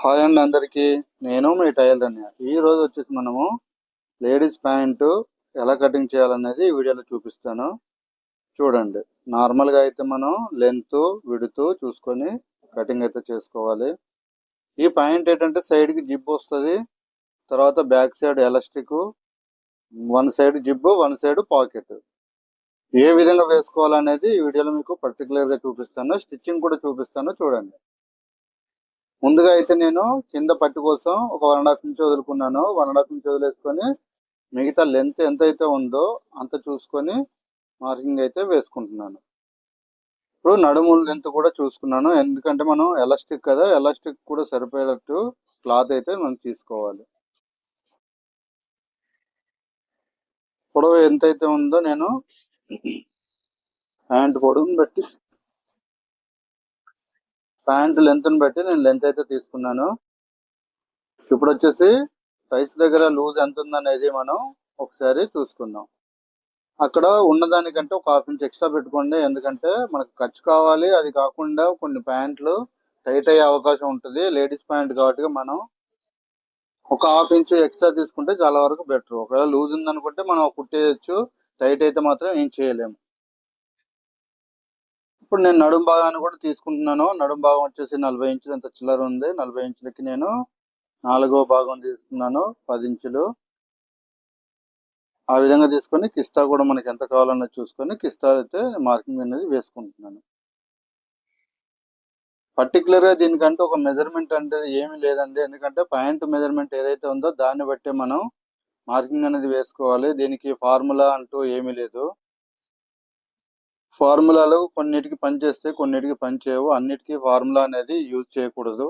Hi అండి అందరికీ. నేను మీ టైలర్ అన్య ఈ రోజు వచ్చేసి మనము లేడీస్ ప్యాంటు ఎలా కటింగ్ చేయాలనేది ఈ వీడియోలో చూపిస్తాను. చూడండి. నార్మల్గా అయితే మనం లెంత్ విడుతూ చూసుకొని కటింగ్ అయితే చేసుకోవాలి. ఈ ప్యాంట్ ఏంటంటే సైడ్కి జిబ్బు వస్తుంది. తర్వాత back side elastic one side జిబ్బు one side pocket ఏ విధంగా వేసుకోవాలనేది ఈ వీడియోలో మీకు పర్టికులర్గా చూపిస్తాను. స్టిచ్చింగ్ కూడా చూపిస్తాను. చూడండి. ముందుగా అయితే నేను కింద పట్టు కోసం ఒక వన్ అండ్ హాఫ్ ఇంచ్ వదులుకున్నాను. వన్ అండ్ హాఫ్ ఇంచ్ వదిలేసుకొని మిగతా లెంత్ ఎంత అయితే ఉందో అంత చూసుకొని మార్కింగ్ అయితే వేసుకుంటున్నాను. ఇప్పుడు నడుము లెంత్ కూడా చూసుకున్నాను. ఎందుకంటే మనం ఎలాస్టిక్ కదా ఎలాస్టిక్ కూడా సరిపోయేటట్టు క్లాత్ అయితే మనం తీసుకోవాలి. పొడవు ఎంత అయితే ఉందో నేను హ్యాండ్ పొడవుని బట్టి ప్యాంట్ లెంత్ని బట్టి నేను లెంత్ అయితే తీసుకున్నాను. ఇప్పుడు వచ్చేసి రైస్ దగ్గర లూజ్ ఎంత ఉందనేది మనం ఒకసారి చూసుకుందాం. అక్కడ ఉన్నదానికంటే ఒక హాఫ్ ఇంచ్ ఎక్స్ట్రా పెట్టుకోండి. ఎందుకంటే మనకు ఖర్చు కావాలి. అది కాకుండా కొన్ని ప్యాంట్లు టైట్ అయ్యే అవకాశం ఉంటుంది. లేడీస్ ప్యాంట్ కాబట్టి మనం ఒక హాఫ్ ఇంచ్ ఎక్స్ట్రా తీసుకుంటే చాలా వరకు బెటర్ ఒకవేళ లూజ్ ఉందనుకుంటే మనం కుట్టేయచ్చు. టైట్ అయితే మాత్రం ఏం చేయలేము. ఇప్పుడు నేను నడుం భాగాన్ని కూడా తీసుకుంటున్నాను. నడుం భాగం వచ్చేసి నలభై ఇంచులు ఎంత చిల్లర ఉంది? నలభై ఇంచులకి నేను నాలుగో భాగం తీసుకున్నాను. పది ఇంచులు. ఆ విధంగా తీసుకొని కిస్తా కూడా మనకి ఎంత కావాలన్నది చూసుకొని కిస్తా అయితే మార్కింగ్ అనేది వేసుకుంటున్నాను. పర్టికులర్గా దీనికంటే ఒక మెజర్మెంట్ అంటే ఏమీ లేదండి. ఎందుకంటే పాయింట్ మెజర్మెంట్ ఏదైతే ఉందో దాన్ని బట్టే మనం మార్కింగ్ అనేది వేసుకోవాలి. దీనికి ఫార్ములా అంటూ ఏమీ లేదు. ఫార్ములాలు కొన్నిటికి పనిచేస్తే కొన్నిటికి పనిచేయవు అన్నిటికీ ఫార్ములా అనేది యూజ్ చేయకూడదు.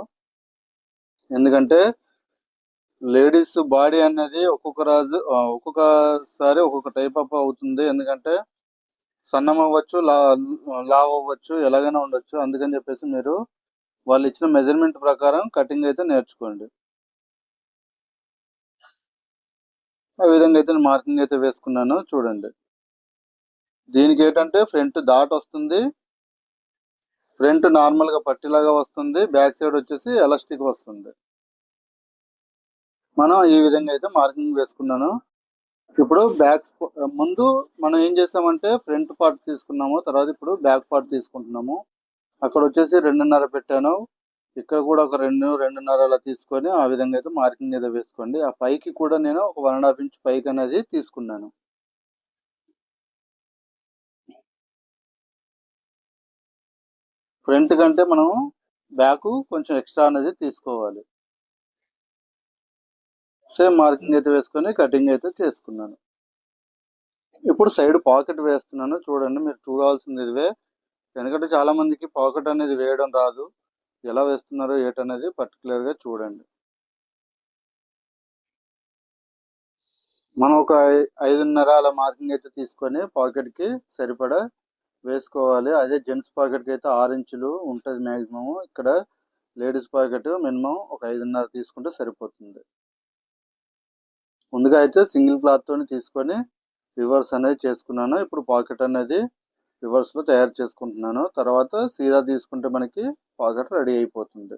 ఎందుకంటే లేడీస్ బాడీ అనేది ఒక్కొక్క రాజు ఒక్కొక్కసారి ఒక్కొక్క టైప్ అప్ అవుతుంది. ఎందుకంటే సన్నం అవ్వచ్చు లా లావ్ అవ్వచ్చు ఎలాగైనా ఉండొచ్చు. అందుకని చెప్పేసి మీరు వాళ్ళు ఇచ్చిన మెజర్మెంట్ ప్రకారం కటింగ్ అయితే నేర్చుకోండి. ఆ విధంగా అయితే మార్కింగ్ అయితే వేసుకున్నాను. చూడండి. దీనికి ఏంటంటే ఫ్రంట్ దాట్ వస్తుంది. ఫ్రంట్ నార్మల్గా పట్టిలాగా వస్తుంది. బ్యాక్ సైడ్ వచ్చేసి ఎలాస్టిక్ వస్తుంది. మనం ఈ విధంగా అయితే మార్కింగ్ వేసుకున్నాను. ఇప్పుడు బ్యాక్ ముందు మనం ఏం చేసామంటే ఫ్రంట్ పార్ట్ తీసుకున్నాము. తర్వాత ఇప్పుడు బ్యాక్ పార్ట్ తీసుకుంటున్నాము. అక్కడ వచ్చేసి రెండున్నర పెట్టాను. ఇక్కడ కూడా ఒక రెండు రెండున్నర అలా తీసుకొని ఆ విధంగా అయితే మార్కింగ్ అయితే వేసుకోండి. ఆ పైకి కూడా నేను ఒక వన్ అండ్ హాఫ్ ఇంచ్ పైకి అనేది తీసుకున్నాను. ఫ్రంట్ కంటే మనం బ్యాక్ కొంచెం ఎక్స్ట్రా అనేది తీసుకోవాలి. సేమ్ మార్కింగ్ అయితే వేసుకొని కటింగ్ అయితే చేసుకున్నాను. ఇప్పుడు సైడ్ పాకెట్ వేస్తున్నాను. చూడండి మీరు చూడాల్సింది ఇదివే. ఎందుకంటే చాలా మందికి పాకెట్ అనేది వేయడం రాదు. ఎలా వేస్తున్నారో ఏటనేది పర్టికులర్గా చూడండి. మనం ఒక ఐదున్నర అలా మార్కింగ్ అయితే తీసుకొని పాకెట్కి సరిపడా వేసుకోవాలి. అదే జెంట్స్ పాకెట్కి అయితే ఆరు ఇంచులు ఉంటుంది మ్యాక్సిమము ఇక్కడ లేడీస్ పాకెట్ మినిమం ఒక ఐదున్నర తీసుకుంటే సరిపోతుంది. ముందుగా అయితే సింగిల్ క్లాత్తో తీసుకొని రివర్స్ అనేది చేసుకున్నాను. ఇప్పుడు పాకెట్ అనేది రివర్స్లో తయారు చేసుకుంటున్నాను. తర్వాత సీదా తీసుకుంటే మనకి పాకెట్ రెడీ అయిపోతుంది.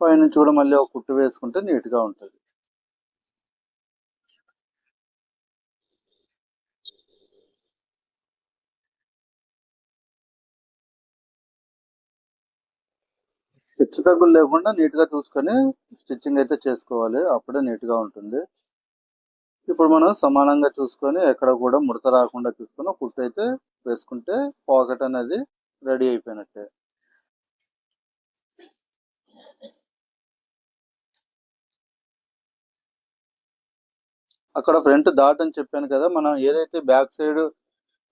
పైనుంచి కూడా మళ్ళీ ఒక కుట్టు వేసుకుంటే నీట్గా ఉంటుంది. హెచ్చు తగ్గులు లేకుండా నీట్గా చూసుకొని స్టిచ్చింగ్ అయితే చేసుకోవాలి. అప్పుడే నీట్గా ఉంటుంది. ఇప్పుడు మనం సమానంగా చూసుకొని ఎక్కడ కూడా ముడత రాకుండా చూసుకొని కుట్టు అయితే వేసుకుంటే పాకెట్ అనేది రెడీ అయిపోయినట్టే. అక్కడ ఫ్రంట్ దాట్ అని చెప్పాను కదా మనం ఏదైతే బ్యాక్ సైడ్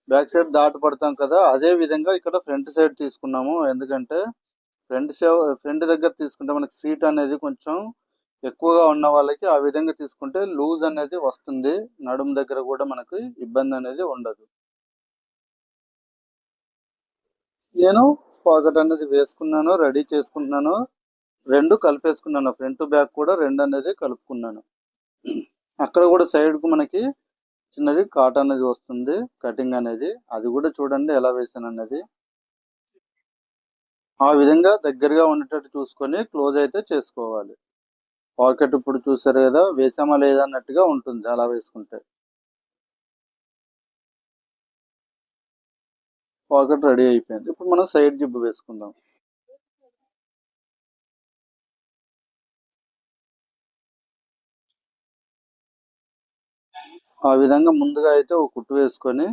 బ్యాక్ సైడ్ దాట పడతాం కదా అదే విధంగా ఇక్కడ ఫ్రంట్ సైడ్ తీసుకున్నాము. ఎందుకంటే ఫ్రంట్ ఫ్రంట్ దగ్గర తీసుకుంటే మనకి సీట్ అనేది కొంచెం ఎక్కువగా ఉన్న వాళ్ళకి ఆ విధంగా తీసుకుంటే లూజ్ అనేది వస్తుంది. నడుము దగ్గర కూడా మనకి ఇబ్బంది అనేది ఉండదు. నేను పాకెట్ అనేది వేసుకున్నాను రెడీ చేసుకుంటున్నాను. రెండు కలిపేసుకున్నాను. ఫ్రంట్ బ్యాక్ కూడా రెండు అనేది కలుపుకున్నాను. అక్కడ కూడా సైడ్కు మనకి చిన్నది కాట్ అనేది వస్తుంది కటింగ్ అనేది. అది కూడా చూడండి ఎలా వేసాను అనేది. ఆ విధంగా దగ్గరగా ఉండేటట్టు చూసుకొని క్లోజ్ అయితే చేసుకోవాలి. పాకెట్ ఇప్పుడు చూసారు కదా వేసామా లేదా అన్నట్టుగా ఉంటుంది అలా వేసుకుంటే. పాకెట్ రెడీ అయిపోయింది. ఇప్పుడు మనం సైడ్ జిబ్బు వేసుకుందాం. ఆ విధంగా ముందుగా అయితే ఒక కుట్టు వేసుకొని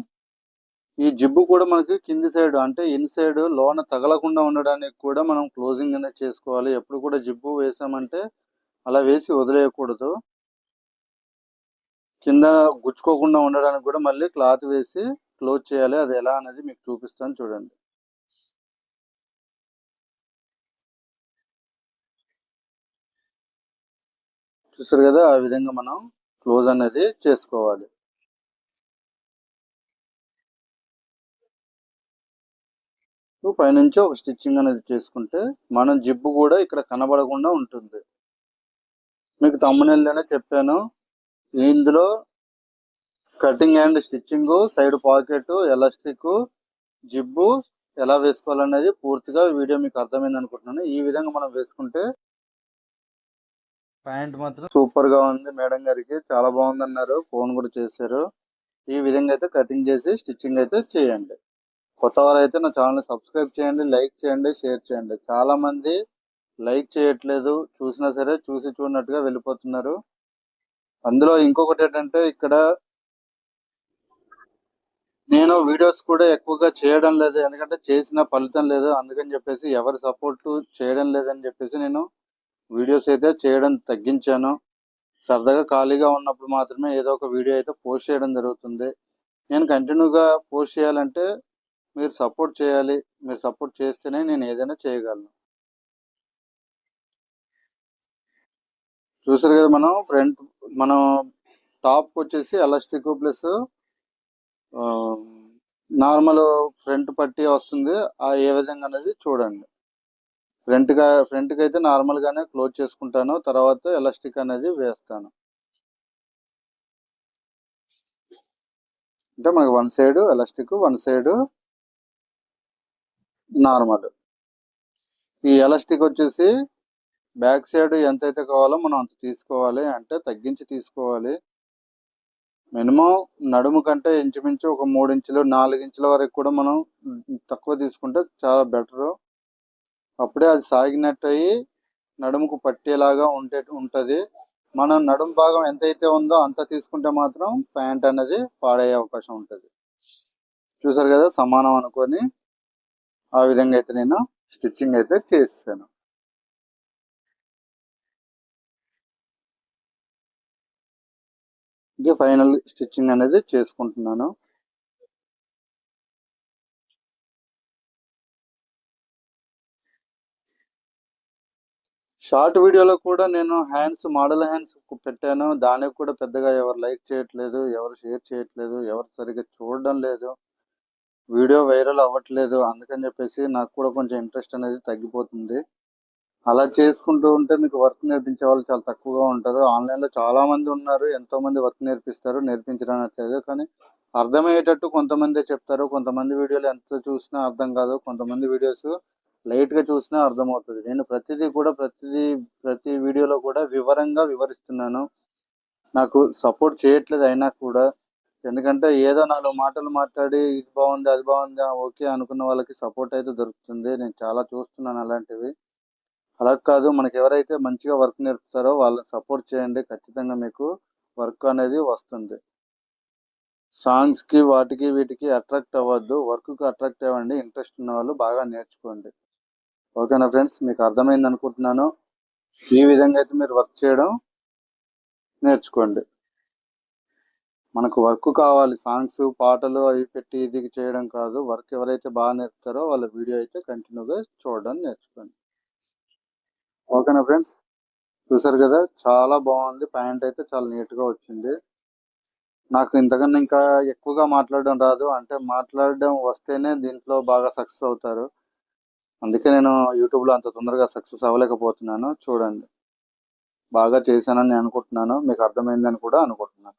ఈ జిబ్బు కూడా మనకి కింది సైడ్ అంటే ఇన్ సైడ్ లోన తగలకుండా ఉండడానికి కూడా మనం క్లోజింగ్ అనేది చేసుకోవాలి. ఎప్పుడు కూడా జిబ్బు వేసామంటే అలా వేసి వదిలేయకూడదు. కింద గుచ్చుకోకుండా ఉండడానికి కూడా మళ్ళీ క్లాత్ వేసి క్లోజ్ చేయాలి. అది ఎలా అనేది మీకు చూపిస్తాను చూడండి. చూసారు కదా ఆ విధంగా మనం క్లోజ్ అనేది చేసుకోవాలి. పైనుంచి ఒక స్టిచ్చింగ్ అనేది చేసుకుంటే మనం జిబ్బు కూడా ఇక్కడ కనబడకుండా ఉంటుంది. మీకు తమ్మునెల్లోనే చెప్పాను ఇందులో cutting and stitching side pocket elastic జిబ్బు ఎలా వేసుకోవాలనేది పూర్తిగా వీడియో మీకు అర్థమైంది అనుకుంటున్నాను. ఈ విధంగా మనం వేసుకుంటే ప్యాంట్ మాత్రం సూపర్గా ఉంది మేడం గారికి చాలా బాగుంది అన్నారు ఫోన్ కూడా చేశారు. ఈ విధంగా అయితే కటింగ్ చేసి స్టిచ్చింగ్ అయితే చేయండి. కొత్త వారు అయితే నా ఛానల్ని సబ్స్క్రైబ్ చేయండి లైక్ చేయండి షేర్ చేయండి. చాలామంది లైక్ చేయట్లేదు. చూసినా సరే చూసి చూడనట్టుగా వెళ్ళిపోతున్నారు. అందులో ఇంకొకటి ఏంటంటే ఇక్కడ నేను వీడియోస్ కూడా ఎక్కువగా చేయడం లేదు. ఎందుకంటే చేసిన ఫలితం లేదు. అందుకని చెప్పేసి ఎవరి సపోర్ట్ చేయడం లేదని చెప్పేసి నేను వీడియోస్ అయితే చేయడం తగ్గించాను. సరదాగా ఖాళీగా ఉన్నప్పుడు మాత్రమే ఏదో ఒక వీడియో అయితే పోస్ట్ చేయడం జరుగుతుంది. నేను కంటిన్యూగా పోస్ట్ చేయాలంటే మీరు సపోర్ట్ చేయాలి మీరు సపోర్ట్ చేస్తేనే నేను ఏదైనా చేయగలను. చూసారు కదా మనం ఫ్రంట్ మనం టాప్కి వచ్చేసి ఎలాస్టిక్ ప్లస్ నార్మల్ ఫ్రంట్ పట్టి వస్తుంది. ఆ ఏ విధంగా అనేది చూడండి. ఫ్రంట్గా ఫ్రంట్కి అయితే నార్మల్గానే క్లోజ్ చేసుకుంటాను. తర్వాత ఎలాస్టిక్ అనేది వేస్తాను. అంటే మనకు one side elastic one side normal. ఈ ఎలాస్టిక్ వచ్చేసి బ్యాక్ సైడ్ ఎంత అయితే కావాలో మనం అంత తీసుకోవాలి అంటే తగ్గించి తీసుకోవాలి. మినిమం నడుము కంటే ఇంచుమించు ఒక మూడు ఇంచులు నాలుగు ఇంచుల వరకు కూడా మనం తక్కువ తీసుకుంటే చాలా బెటర్. అప్పుడే అది సాగినట్టు అయ్యి నడుముకు పట్టేలాగా ఉంటే ఉంటుంది. మనం నడుము భాగం ఎంతైతే ఉందో అంత తీసుకుంటే మాత్రం ప్యాంట్ అనేది పాడయ్యే అవకాశం ఉంటుంది. చూసారు కదా సమానం అనుకొని. ఆ విధంగా అయితే నేను స్టిచ్చింగ్ అయితే చేస్తాను. ఇది ఫైనల్ స్టిచ్చింగ్ అనేది చేసుకుంటున్నాను. షార్ట్ వీడియోలో కూడా నేను హ్యాండ్స్ మోడల్ హ్యాండ్స్ పెట్టాను. దానికి కూడా పెద్దగా ఎవరు లైక్ చేయట్లేదు ఎవరు షేర్ చేయట్లేదు ఎవరు సరిగ్గా చూడడం లేదు. వీడియో వైరల్ అవ్వట్లేదు. అందుకని చెప్పేసి నాకు కూడా కొంచెం ఇంట్రెస్ట్ అనేది తగ్గిపోతుంది. అలా చేసుకుంటూ ఉంటే మీకు వర్క్ నేర్పించే వాళ్ళు చాలా తక్కువగా ఉంటారు. ఆన్లైన్లో చాలామంది ఉన్నారు. ఎంతో మంది వర్క్ నేర్పిస్తారు. నేర్పించడానికి కానీ అర్థమయ్యేటట్టు కొంతమంది చెప్తారు. కొంతమంది వీడియోలు ఎంత చూసినా అర్థం కాదు. కొంతమంది వీడియోస్ లైట్గా చూసినా అర్థమవుతుంది. నేను ప్రతిదీ కూడా ప్రతిదీ ప్రతి వీడియోలో కూడా వివరంగా వివరిస్తున్నాను. నాకు సపోర్ట్ చేయట్లేదు అయినా కూడా ఎందుకంటే ఏదో నాలుగు మాటలు మాట్లాడి ఇది బాగుంది అది బాగుంది ఓకే అనుకున్న వాళ్ళకి సపోర్ట్ అయితే దొరుకుతుంది. నేను చాలా చూస్తున్నాను అలాంటివి. అలా కాదు మనకి ఎవరైతే మంచిగా వర్క్ నేర్పుతారో వాళ్ళని సపోర్ట్ చేయండి. ఖచ్చితంగా మీకు వర్క్ అనేది వస్తుంది. సాంగ్స్కి వాటికి వీటికి అట్రాక్ట్ అవ్వద్దు. వర్క్కి అట్రాక్ట్ అవ్వండి. ఇంట్రెస్ట్ ఉన్న వాళ్ళు బాగా నేర్చుకోండి. ఓకేనా ఫ్రెండ్స్ మీకు అర్థమైంది అనుకుంటున్నాను. ఈ విధంగా అయితే మీరు వర్క్ చేయడం నేర్చుకోండి. మనకు వర్క్ కావాలి సాంగ్స్ పాటలు అవి పెట్టి ఇది చేయడం కాదు. వర్క్ ఎవరైతే బాగా నేర్పుతారో వాళ్ళ వీడియో అయితే కంటిన్యూగా చూడడం నేర్చుకోండి. ఓకేనా ఫ్రెండ్స్? చూసారు కదా చాలా బాగుంది. ప్యాంట్ అయితే చాలా నీట్గా వచ్చింది. నాకు ఇంతకన్నా ఇంకా ఎక్కువగా మాట్లాడడం రాదు. అంటే మాట్లాడడం వస్తేనే దీంట్లో బాగా సక్సెస్ అవుతారు. అందుకే నేను యూట్యూబ్లో అంత తొందరగా సక్సెస్ అవ్వలేకపోతున్నాను. చూడండి. బాగా చేశానని అనుకుంటున్నాను. మీకు అర్థమైందని కూడా అనుకుంటున్నాను.